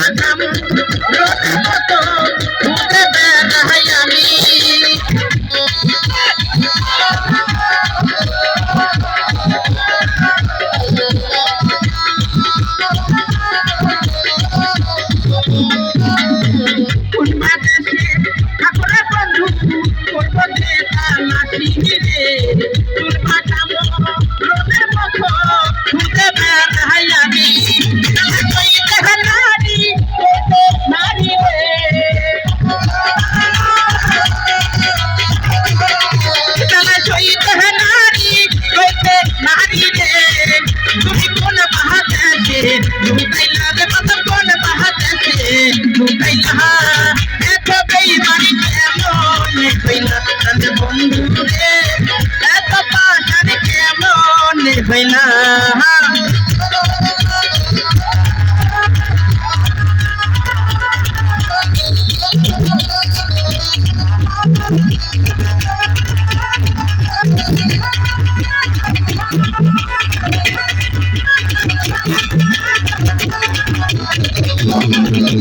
বাদাম রোদের মতো ঘুরে বেড়াই আমি কোন লুকাইলা রে মত কোন বাহাতে লুকাইলা এত বেইমানি কেমন হইলা তন্দ বন্ধু রে এত পাশানি কেমন হইলা।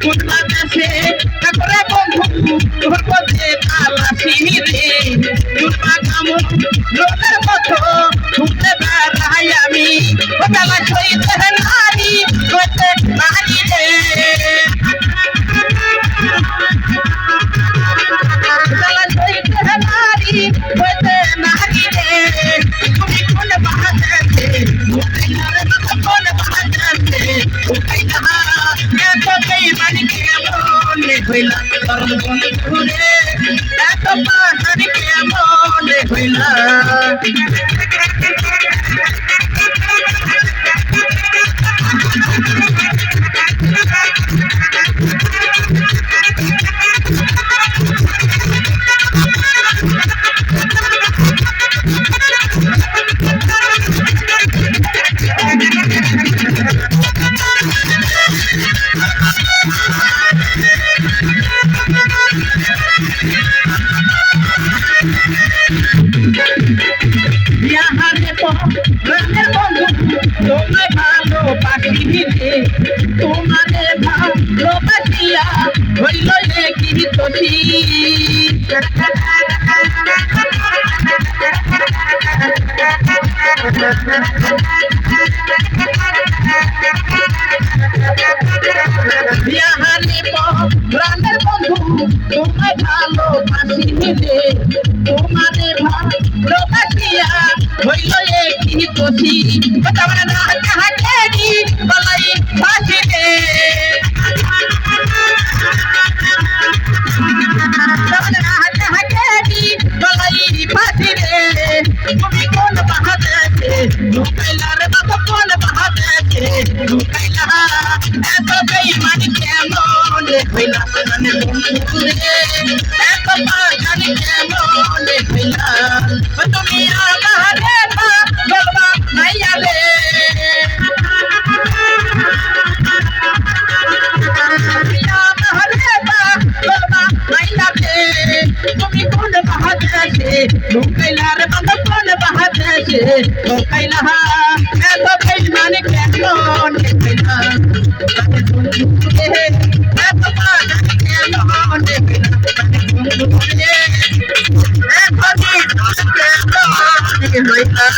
Goodbye. এত পাহাড়ি কেমন হইলা বিয়াহারে তো রাতের বন্ধু, তোমায় ভালোবাসি দিতে তোমারে ভালোবাসিয়া হইল রে কি তোষি বিয়াহারে তো রাতের বন্ধু, তোমায় ভালোবাসি দিতে होइल एक ही कोसी बतावना ना कहा केनी बलई फासी दे बतावना ना कहा केनी बलई फासी दे तुमी कौन बहात है तू कहला रे बाबा कौन बहात है तू कहला ऐसा बेईमान क्या मोने होइला मन मोने ऐसा पागल क्या मोने होइला तो कैला मैं तो बेईमान कैसो ने कैला तने झूठ के मैं तो पागल कैलो ने कैला तने झूठ के मैं तो झूठ के तो के होइला